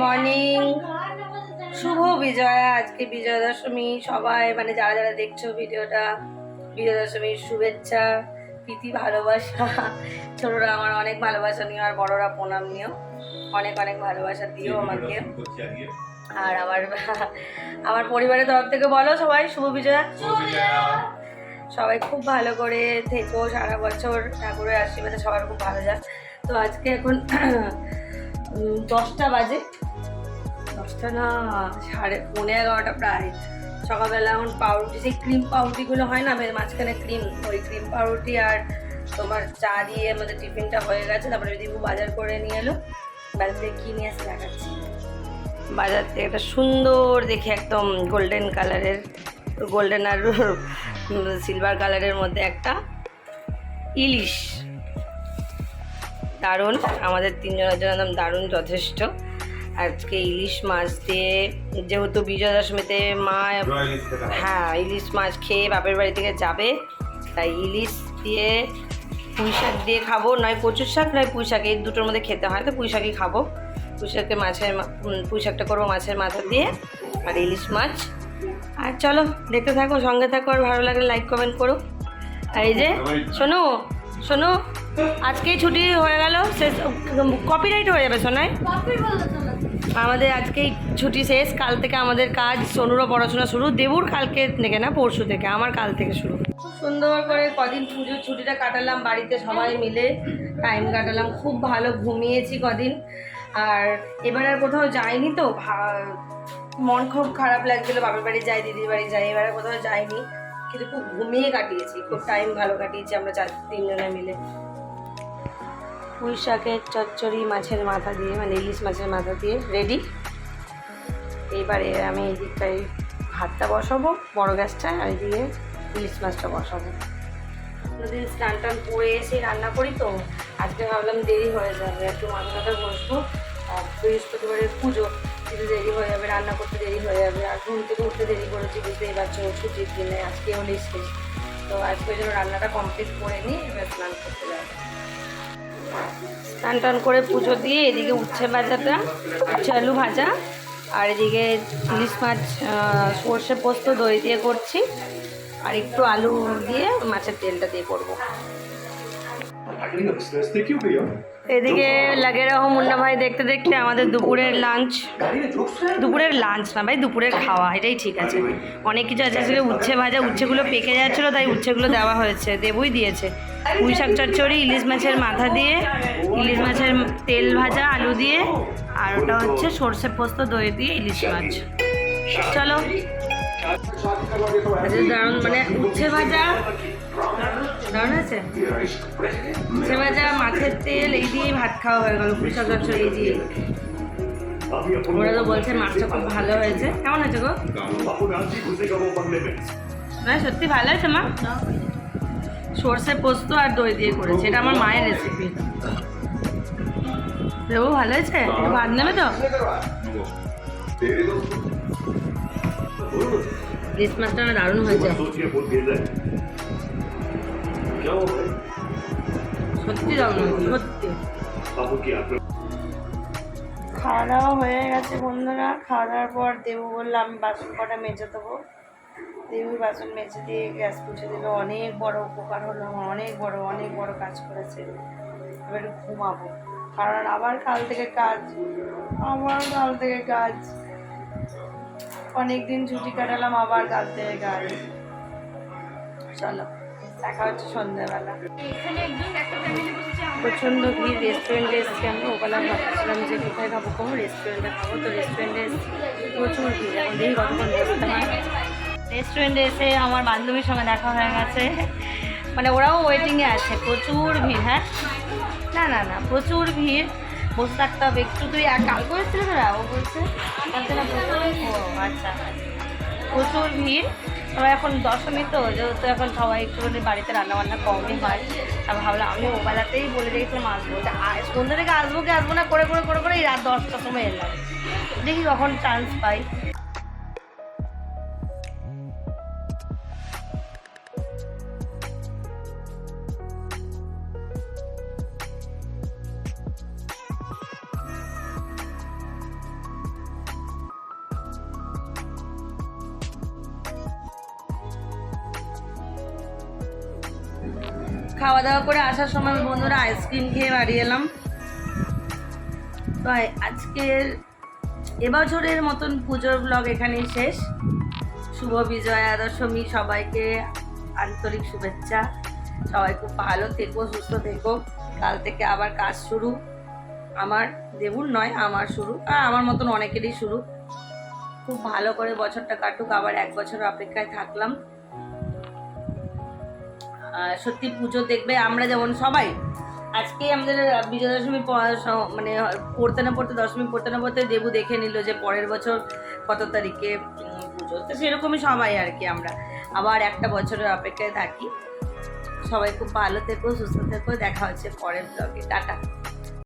Morning শুভ বিজয়া, আজকে বিজয়া দশমী সবাই মানে যারা যারা দেখছ ভিডিওটা বিজয়া দশমীর শুভেচ্ছা, প্রীতি, ভালোবাসা। ছোটরা আমার অনেক ভালোবাসা নিও আর বড়রা প্রণাম নিও। অনেক অনেক ভালোবাসা দিও আমাকে। আর আমার আমার পরিবারের তরফ থেকে বলো সবাই, শুভ বিজয়া। সবাই খুব ভালো করে থেকো, সারা বছর ঠাকুরের আশীর্বাদে সবার খুব ভালো যাক। তো আজকে এখন দশটা বাজে। দশটা না, সাড়ে পৌনে এগারোটা প্রায়। সকালবেলা এখন পাউরুটি, সেই ক্রিম পাউরুটিগুলো হয় না মাঝখানে ক্রিম, ওই ক্রিম পাউরুটি আর তোমার চা দিয়ে আমাদের টিফিনটা হয়ে গেছে, তারপরে দিবু বাজার করে নিয়ে এলো। বাজার থেকে কী নিয়ে দেখাচ্ছি। বাজার থেকে একটা সুন্দর দেখে একদম গোল্ডেন কালারের গোল্ডেন আর সিলভার কালারের মধ্যে একটা ইলিশ। দারুণ। আমাদের তিনজনের জন্য একদম দারুণ যথেষ্ট। আজকে ইলিশ মাছ দিয়ে যেহেতু বিজয়া দশমীতে মা হ্যাঁ ইলিশ মাছ খেয়ে বাপের বাড়ি থেকে যাবে। তাই ইলিশ দিয়ে পুঁই শাক দিয়ে খাব। নয় কচুর শাক নয় পুঁই শাক এই দুটোর মধ্যে খেতে হয়। তো পুঁই শাকই খাব। পুঁই শাকে মাছের পুঁই শাকটা করব মাছের মাথা দিয়ে আর ইলিশ মাছ। আর চলো দেখতে থাকো সঙ্গে থাকো। আর ভালো লাগলে লাইক কমেন্ট করো। আর এই যে শোনো শোনো আজকেই ছুটি হয়ে গেল শেষ কপিরাইট হয়ে যাবে শোনায় আমাদের আজকেই ছুটি শেষ কাল থেকে আমাদের কাজ সোনুরও পড়াশোনা শুরু দেবুর কালকে থেকে না পরশু থেকে আমার কাল থেকে শুরু। খুব সুন্দর করে কদিন পুজোর ছুটিটা কাটালাম বাড়িতে সবাই মিলে টাইম কাটালাম খুব ভালো ঘুমিয়েছি কদিন। আর এবার আর কোথাও যাইনি তো মন খুব খারাপ লাগছিল বাবার বাড়ি যাই দিদির বাড়ি যাই এবার কোথাও যাইনি। কিন্তু খুব ঘুমিয়ে কাটিয়েছি, খুব টাইম ভালো কাটিয়েছি আমরা চার তিনজনে মিলে। পুঁই শাকের চচ্চড়ি মাছের মাথা দিয়ে মানে ইলিশ মাছের মাথা দিয়ে রেডি এইবারে আমি এই দিকটায় ভাতটা বসাবো, বড় গ্যাসটায় আর এদিকে ইলিশ মাছটা বসাবো। কোনোদিন স্নান টান করে এসে রান্না করি তো, আজকে ভাবলাম দেরি হয়ে যাবে, একটু মাথা মাথা বসবো আর বৃহস্পতিবারের পুজো। কিছু দেরি হয়ে যাবে, রান্না করতে দেরি হয়ে যাবে, আর ঘুম থেকে উঠতে দেরি করেছি বুঝতেই পারছ ছুটির দিনে আজকেও নিশ্চিত। তো আজকে যেন রান্নাটা কমপ্লিট করে নিই এবার স্নান করতে যাব। স্নান টান করে পুজো দিয়ে এদিকে উচ্ছে ভাজাটা, উচ্ছে আলু ভাজা, আর এদিকে ইলিশ মাছ সর্ষে পোস্ত, দই দিয়ে করছি, আর একটু আলু দিয়ে মাছের তেলটা দিয়ে করব। এদিকে লাগে রাখো মুন্না ভাই দেখতে দেখতে আমাদের দুপুরের লাঞ্চ দুপুরের লাঞ্চ না ভাই দুপুরের খাওয়া এটাই ঠিক আছে। অনেক কিছু আছে সেগুলো উচ্ছে ভাজা উচ্ছেগুলো পেকে যাচ্ছিল তাই উচ্ছেগুলো দেওয়া হয়েছে দেবই দিয়েছে। পুঁই শাক চচ্চড়ি ইলিশ মাছের মাথা দিয়ে ইলিশ মাছের তেল ভাজা আলু দিয়ে আর ওটা হচ্ছে সর্ষে পোস্ত দই দিয়ে ইলিশ মাছ। চলো। আচ্ছা, দারুণ মানে উচ্ছে ভাজা দারুণ আছে? সে ভাজা মাছের তেল এই দিয়ে ভাত খাওয়া হয়ে গেল পুঁই শাক এই দিয়ে। ওরা তো বলছে মাছটা খুব ভালো হয়েছে। কেমন হয়েছে গো? না সত্যি ভালো হয়েছে মা? সর্ষে পোস্ত আর দই দিয়ে করেছে এটা আমার মায়ের রেসিপি দেবো ভালো হয়েছে? ভাত নেবে তো? ইলিশ মাছটা দারুণ হয়েছে। খাওয়া দাওয়া হয়ে গেছে বন্ধুরা খাওয়া দাওয়ার পর দেবু বললাম বাসন কটা মেজে দেবো। দেবী বাসন মেজে দিয়ে গ্যাস পুছে দিল। অনেক বড় উপকার হলো, অনেক বড় অনেক বড় কাজ করেছে। এবার ঘুমাবো। কারণ আবার কাল থেকে কাজ, আবার কাল থেকে কাজ। অনেক দিন ছুটি কাটালাম, আবার কাল থেকে কাজ। চলো। দেখা হচ্ছে সন্ধ্যাবেলা। প্রচণ্ড ভিড় রেস্টুরেন্টে এসেছি আমি ওবেলা ভাবছিলাম যে কোথায় খাব কোনো রেস্টুরেন্টে খাব? তো রেস্টুরেন্টে প্রচুর ভিড় এখন দেখি কতক্ষণ বসতে হয়। রেস্টুরেন্টে এসে আমার বান্ধবীর সঙ্গে দেখা হয়ে গেছে। মানে ওরাও ওয়েটিংয়ে আছে প্রচুর ভিড় হ্যাঁ? না না না প্রচুর ভিড়। বসে থাকতে হবে একটু তুই আর কালকে এসেছিলি তোরা? ও বলছে কালকে না আচ্ছা। প্রচুর ভিড়। তবে এখন দশমী তো, যেহেতু এখন সবাই একটুখানি বাড়িতে রান্নাবান্না কমই হয়, তা ভাবলাম আমি ওবেলাতেই বলে দিয়েছিলাম আসব সন্ধ্যা সন্ধ্যে থেকে আসব কি আসব না? করে করে করে করে এই রাত দশটার সময় এলাম। দেখি কখন চান্স পাই। খাওয়া দাওয়া করে আসার সময় বন্ধুরা আইসক্রিম খেয়ে বাড়ি এলাম। তো আজকের এবছরের মতন পুজোর ব্লগ এখানেই শেষ। শুভ বিজয়া দশমী, সবাইকে আন্তরিক শুভেচ্ছা। সবাই খুব ভালো থেকো, সুস্থ থেকো। কাল থেকে আবার কাজ শুরু। আমার দেবুর নয়, আমার শুরু। আর আমার মতন অনেকেরই শুরু। খুব ভালো করে বছরটা কাটুক, আবার এক বছর অপেক্ষায় থাকলাম। সত্যি পুজো দেখবে আমরা যেমন সবাই। আজকে আমাদের বিজয়া দশমী মানে পড়তে না পড়তে, দশমী পড়তে না পড়তে দেবু দেখে নিল যে পরের বছর কত তারিখে পুজো। তো সেরকমই সবাই আর কি আমরা। আবার একটা বছরের অপেক্ষায় থাকি। সবাই খুব ভালো থেকো, সুস্থ থেকো। দেখা হচ্ছে পরের ব্লগে টাটা।